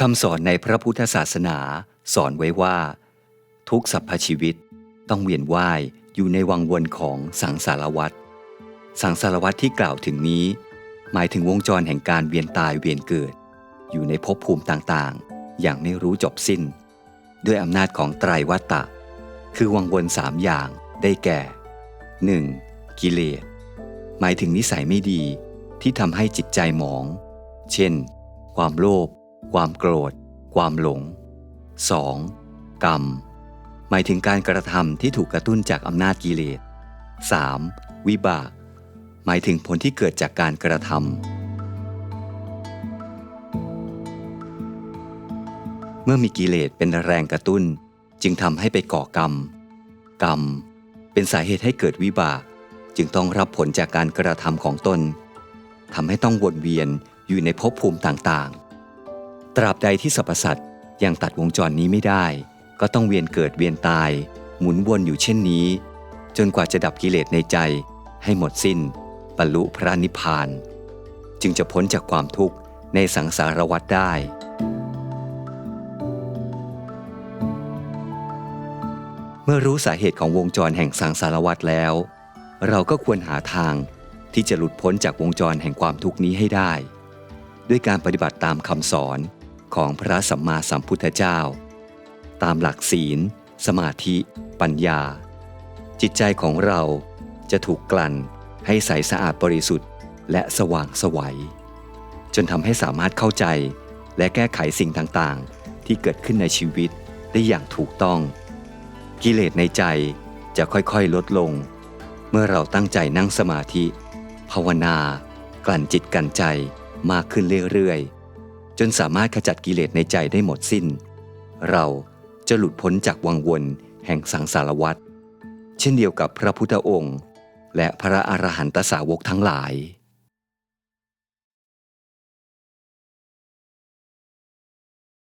คำสอนในพระพุทธศาสนาสอนไว้ว่า ทุกสรรพชีวิตต้องเวียนว่ายอยู่ในวังวนของสังสารวัฏสังสารวัฏที่กล่าวถึงนี้ หมายถึงวงจรแห่งการเวียนตายเวียนเกิด อยู่ในภพภูมิต่างๆ อย่างไม่รู้จบสิ้น ด้วยอำนาจของไตรวัตตะ คือวังวนสามอย่างได้แก่ 1. กิเลสหมายถึงนิสัยไม่ดีที่ทำให้จิตใจหมอง เช่น ความโลภ ความโกรธ ความหลง 2. กรรม หมายถึงการกระทำที่ถูกกระตุ้นจากอำนาจกิเลส 3. วิบาก หมายถึงผลที่เกิดจากการกระทำเมื่อมีกิเลสเป็นแรงกระตุ้น จึงทำให้ไปก่อกรรม กรรม เป็นสาเหตุให้เกิดวิบาก จึงต้องรับผลจากการกระทำของตนทำให้ต้องวนเวียนอยู่ในภพภูมิต่าง ตราบใดที่สรรพสัตว์ยังตัดวงจรนี้ไม่ได้ ก็ต้องเวียนเกิดเวียนตาย หมุนวนอยู่เช่นนี้ จนกว่าจะดับกิเลสในใจ ให้หมดสิ้น บรรลุพระนิพพาน จึงจะพ้นจากความทุกข์ในสังสารวัฏได้เมื่อรู้สาเหตุของวงจรแห่งสังสารวัฏแล้ว เราก็ควรหาทางที่จะหลุดพ้นจากวงจรแห่งความทุกข์นี้ให้ได้ ด้วยการปฏิบัติตามคำสอน ของพระสัมมาสัมพุทธเจ้า ตามหลักศีล สมาธิ ปัญญา จิตใจของเราจะถูกกลั่นให้ใสสะอาดบริสุทธิ์ และสว่างสวัย จนทำให้สามารถเข้าใจและแก้ไขสิ่งต่างๆ ที่เกิดขึ้นในชีวิตได้อย่างถูกต้อง กิเลสในใจจะค่อยๆลดลง เมื่อเราตั้งใจนั่งสมาธิ ภาวนา กลั่นจิตกันใจมากขึ้นเรื่อยๆ จนสามารถขจัดกิเลสในใจได้หมดสิ้น เราจะหลุดพ้นจากวังวนแห่งสังสารวัฏเช่นเดียวกับพระพุทธองค์ และพระอรหันตสาวกทั้งหลาย